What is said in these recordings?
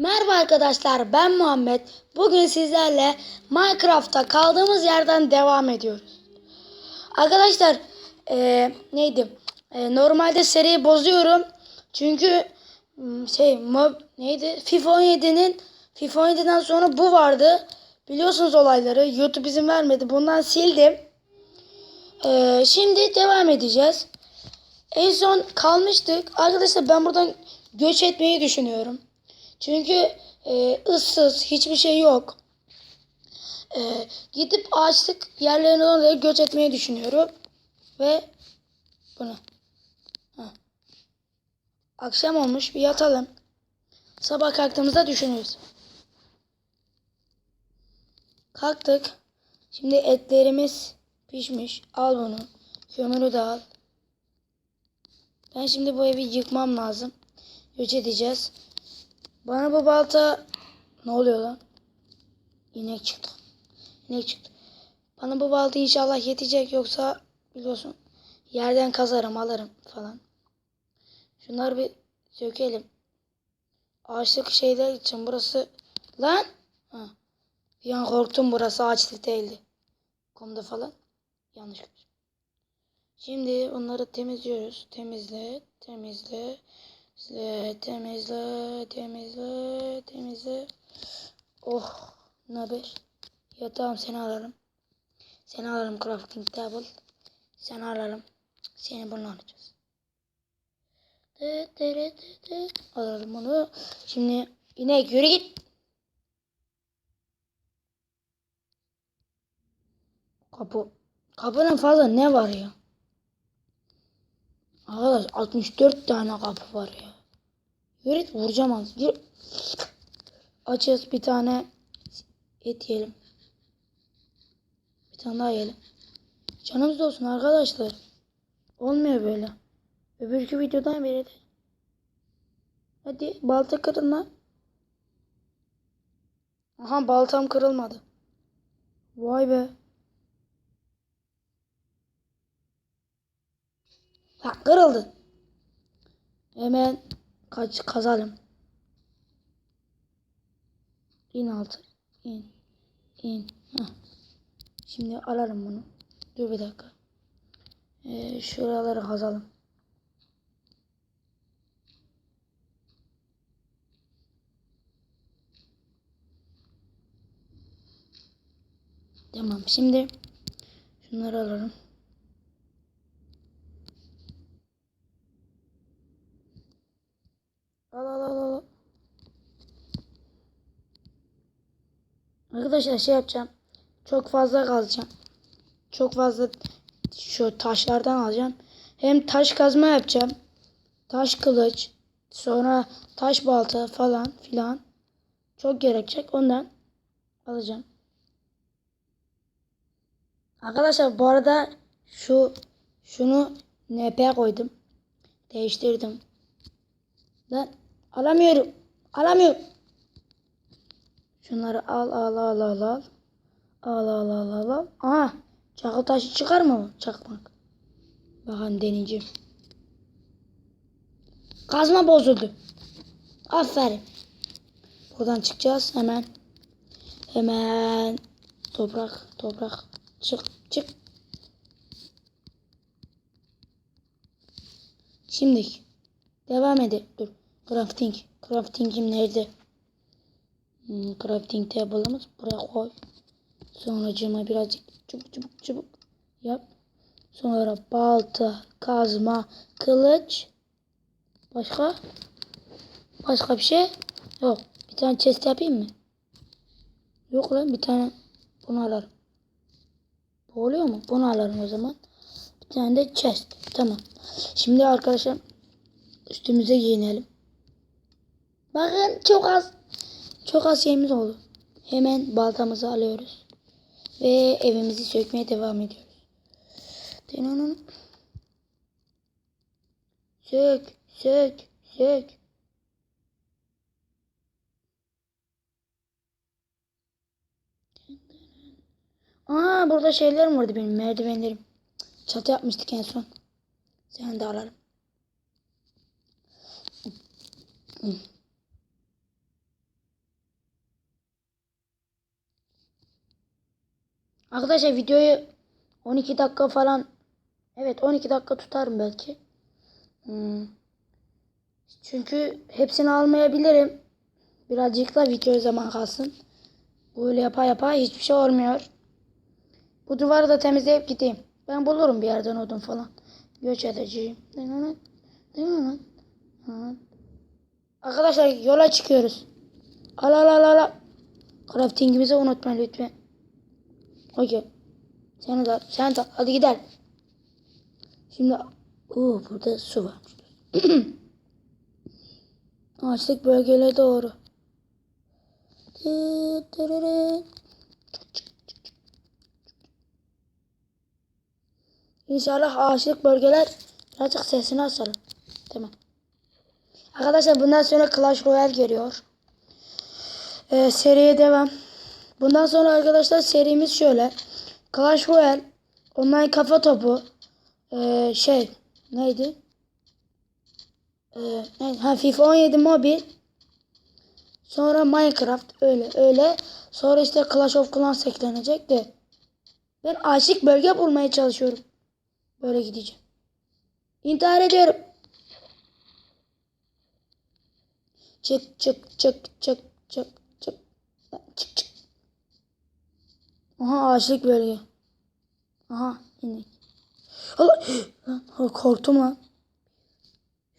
Merhaba arkadaşlar ben Muhammed. Bugün sizlerle Minecraft'ta kaldığımız yerden devam ediyoruz. Arkadaşlar eee, neydi? Eee, normalde seriyi bozuyorum. Çünkü şey mob neydi? FIFA 17'nin FIFA 17'den sonra bu vardı. Biliyorsunuz olayları. YouTube izin vermedi. Bundan sildim. Eee, şimdi devam edeceğiz. En son kalmıştık. Arkadaşlar ben buradan göç etmeyi düşünüyorum. Çünkü e, ıssız hiçbir şey yok. E, gidip ağaçlık yerlerine oraya göç etmeyi düşünüyorum. Ve bunu. Heh. Akşam olmuş bir yatalım. Sabah kalktığımızda düşünürüz. Kalktık. Şimdi etlerimiz pişmiş. Al bunu. Kömürü de al. Ben şimdi bu evi yıkmam lazım. Göç edeceğiz. Bana bu balta... Ne oluyor lan? İnek çıktı. İnek çıktı. Bana bu balta inşallah yetecek yoksa biliyorsun yerden kazarım alırım falan. Şunları bir sökelim. Ağaçlık şeyler için burası... Lan! Ha. Bir an korktum burası ağaçlık değildi. Komda falan. Yanlış. Şimdi onları temizliyoruz. Temizle, temizle, temizle, temizle, temizle, temizle. Oh, ne haber? Yatağım seni alalım. Seni alalım crafting table. Seni alalım. Seni bunu alacağız. Alalım onu. Şimdi inek yürü git. Kapı. Kapının fazla ne var ya? Arkadaş 64 tane kapı var ya. Yürü git, vuracağım az. Yürü. Açız bir tane et yiyelim. Bir tane daha yiyelim. Canımız olsun arkadaşlar. Olmuyor böyle. Öbürkü videodan beri de. Hadi balta kırın lan. Aha baltam kırılmadı. Vay be. Ha kırıldı. Hemen kaç kazalım. İn altı. İn. İn. Heh. Şimdi alalım bunu. Dur bir dakika. Ee, şuraları kazalım. Tamam. Şimdi şunları alalım. Al al al al. Arkadaşlar şey yapacağım. Çok fazla kazacağım. Çok fazla şu taşlardan alacağım. Hem taş kazma yapacağım. Taş kılıç. Sonra taş balta falan filan. Çok gerekecek. Ondan alacağım. Arkadaşlar bu arada şu şunu NP koydum. Değiştirdim. Ben alamıyorum. Alamıyorum. Şunları al al al al al. Al al al al al. Aha. Çakıl taşı çıkar mı? Çakmak. Bakın deneyeceğim. Kazma bozuldu. Aferin. Buradan çıkacağız hemen. Hemen. Toprak toprak. Çık çık. Şimdi devam edelim. Dur. Crafting. Crafting'im nerede? Hmm, crafting table'ımız buraya koy. Sonra cama birazcık çubuk çubuk çubuk yap. Sonra balta, kazma, kılıç. Başka? Başka bir şey? Yok. Bir tane chest yapayım mı? Yok lan bir tane bunu alırım. Bu oluyor mu? Bunu alırım o zaman. Bir tane de chest. Tamam. Şimdi arkadaşlar üstümüze giyinelim. Bakın çok az çok az şeyimiz oldu. Hemen baltamızı alıyoruz. Ve evimizi sökmeye devam ediyoruz. Denonun. Sök, sök, sök. Aa burada şeylerim vardı benim merdivenlerim. Çatı yapmıştık en son. Sen de alalım. Arkadaşlar videoyu 12 dakika falan evet 12 dakika tutarım belki. Hmm. Çünkü hepsini almayabilirim. Birazcık da video zaman kalsın. Böyle yapa yapa hiçbir şey olmuyor. Bu duvarı da temizleyip gideyim. Ben bulurum bir yerden odun falan. Göç edeceğim. Arkadaşlar yola çıkıyoruz. Al al al al. Craftingimizi unutmayın lütfen. Okey. Sen de. Sen de. Hadi gidelim. Şimdi Oo, burada su var. Ağaçlık bölgelere doğru. İnşallah ağaçlık bölgeler birazcık sesini açalım. Tamam. Arkadaşlar bundan sonra Clash Royale geliyor. Ee, seriye devam. Bundan sonra arkadaşlar serimiz şöyle. Clash Royale, online kafa topu, ee, şey neydi? Ee, ha, FIFA 17 mobil. Sonra Minecraft öyle öyle. Sonra işte Clash of Clans eklenecek de. Ben aşık bölge bulmaya çalışıyorum. Böyle gideceğim. İntihar ediyorum. Çık çık çık çık çık çık. Çık çık. Aha ağaçlık bölge. Aha inek. Allah! Korktum lan.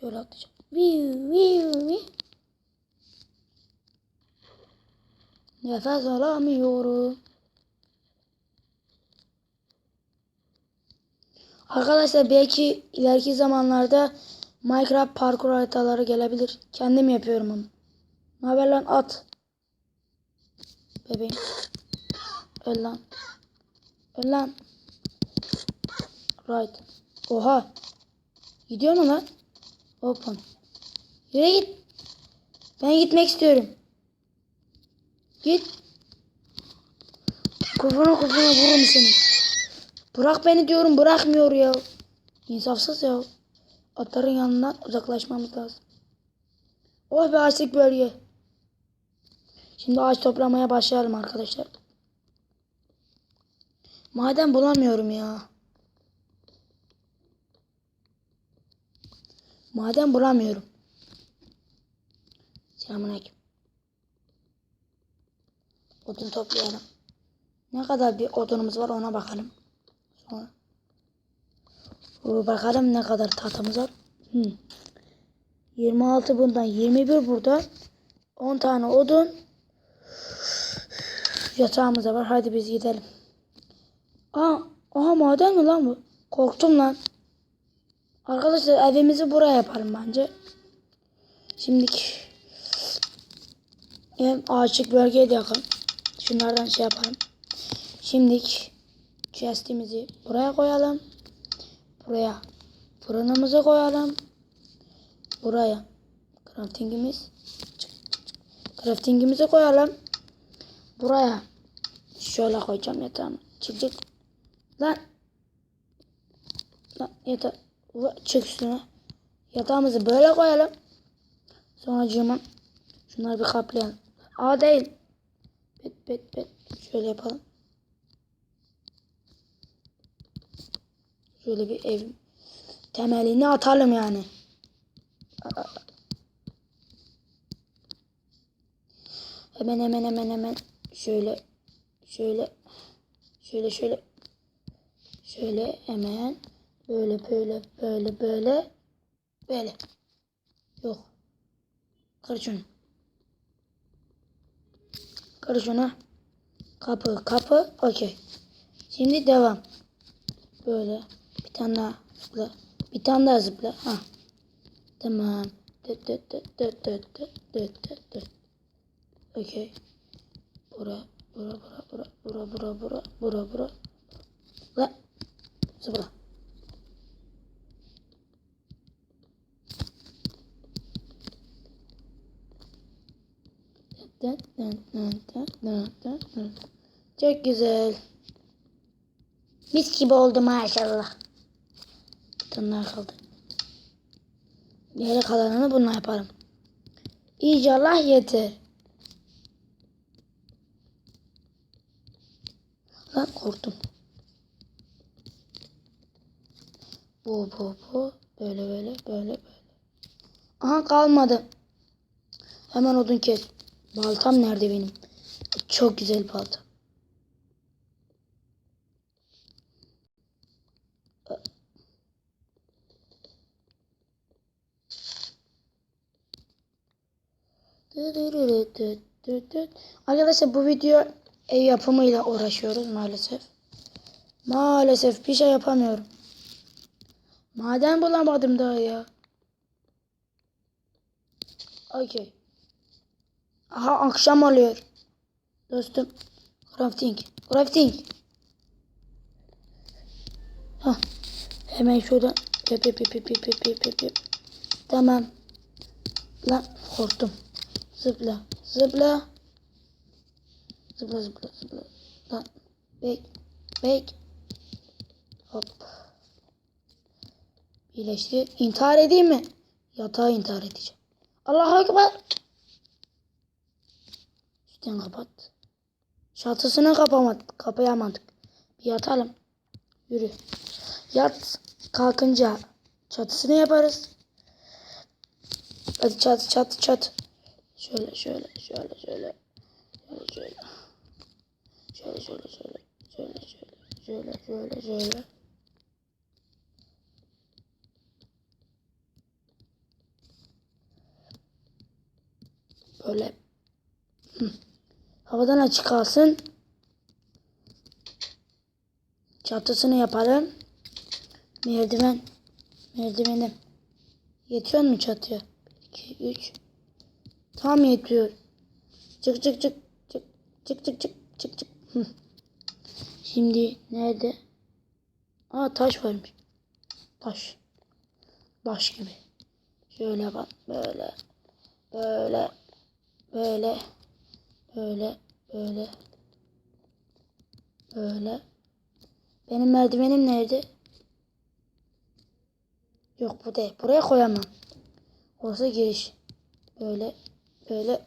Şöyle atlayacağım. Viu, viu, viu. Nefes alamıyorum. Arkadaşlar belki ileriki zamanlarda Minecraft parkur haritaları gelebilir. Kendim yapıyorum onu. Ne haber lan at. Bebeğim. Öl lan. Öl lan. Right. Oha. Gidiyor mu lan? Open. Yürü git. Ben gitmek istiyorum. Git. Kafana kafana vururum seni. Bırak beni diyorum bırakmıyor ya. İnsafsız ya. Atların yanından uzaklaşmamız lazım. Oh be ağaçlık bölge. Şimdi ağaç toplamaya başlayalım arkadaşlar. Maden bulamıyorum ya. Maden bulamıyorum. Selamünaleyküm. Odun toplayalım. Ne kadar bir odunumuz var ona bakalım. Sonra. Bakalım ne kadar tahtımız var. Hmm. 26 bundan 21 buradan 10 tane odun yatağımız da var. Hadi biz gidelim. Aa, aha maden mi lan bu? Korktum lan. Arkadaşlar evimizi buraya yapalım bence. Şimdiki hem ağaçlık bölgeye de yakın. Şunlardan şey yapalım. Şimdilik chestimizi buraya koyalım. Buraya fırınımızı koyalım. Buraya craftingimiz craftingimizi koyalım. Buraya şöyle koyacağım yatağımı. Çık çık. Lan. Lan. Ula, Çık üstüne. Yatağımızı böyle koyalım. Sonra cıma. Şunları bir kaplayalım. A değil. Bet bet bet. Şöyle yapalım. Şöyle bir ev temelini atalım yani. Hemen hemen hemen hemen şöyle şöyle şöyle şöyle şöyle hemen böyle böyle böyle böyle böyle. Yok. Kır şunu kır şunu kapı kapı. Okey. Şimdi devam. Böyle. Bir tane daha zıpla. Bir tane daha zıpla. Ha. Tamam. Dıt dıt dıt dıt dıt dıt dıt dıt. Okey. Bura bura bura bura bura bura bura bura bura. La dın. Çok güzel. Mis gibi oldu maşallah. Bunlar kaldı. Geri kalanını bununla yaparım. İnşallah yeter. Lan korktum. Bu bu bu. Böyle böyle böyle böyle. Aha kalmadı. Hemen odun kes. Baltam nerede benim? Çok güzel balta. Arkadaşlar bu video ev yapımıyla uğraşıyoruz maalesef. Maalesef bir şey yapamıyorum. Maden bulamadım daha ya. Okey. Aha akşam oluyor. Dostum. Crafting. Crafting. Hah. Hemen şuradan. Yap yap yap yap yap yap yap. Tamam. Lan korktum. Zıpla. Zıpla. Zıpla zıpla zıpla. Lan. Bek. Bek. Hop. İyileşti. İntihar edeyim mi? Yatağa intihar edeceğim. Allahu Ekber. Üstten kapat. Çatısını kapamadık. Kapayamadık. Bir yatalım. Yürü. Yat. Kalkınca çatısını yaparız. Hadi çat çat çat. Şöyle şöyle şöyle şöyle. Şöyle şöyle. Şöyle şöyle şöyle. Şöyle şöyle. Şöyle şöyle şöyle. Böyle. Hı. Havadan açık kalsın. Çatısını yapalım. Merdiven. Merdivenim. Yetiyor mu çatıya? 2, 3. Tam yetiyor. Çık çık çık. Çık çık çık çık çık çık. Şimdi nerede? Aa taş varmış. Taş. Taş gibi. Şöyle bak. Böyle. Böyle. Böyle. Böyle. Böyle. Böyle. Benim merdivenim nerede? Yok bu değil. Buraya koyamam. Orası giriş. Böyle. Böyle.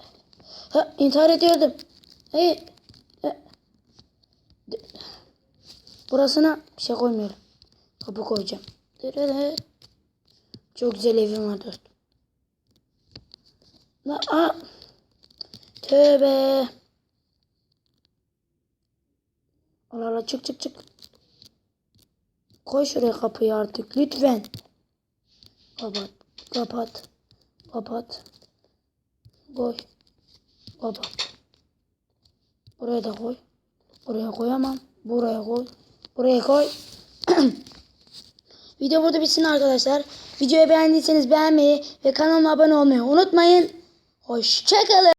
Ha intihar ediyordum. Hayır. Burasına bir şey koymuyorum. Kapı koyacağım. Çok güzel evim var dostum. Aa. Tövbe. Allah Allah çık çık çık. Koy şuraya kapıyı artık lütfen. Kapat. Kapat. Kapat. Koy. Kapat. Buraya da koy. Buraya koyamam. Buraya koy. Buraya koy. Video burada bitsin arkadaşlar. Videoyu beğendiyseniz beğenmeyi ve kanalıma abone olmayı unutmayın. Hoşçakalın.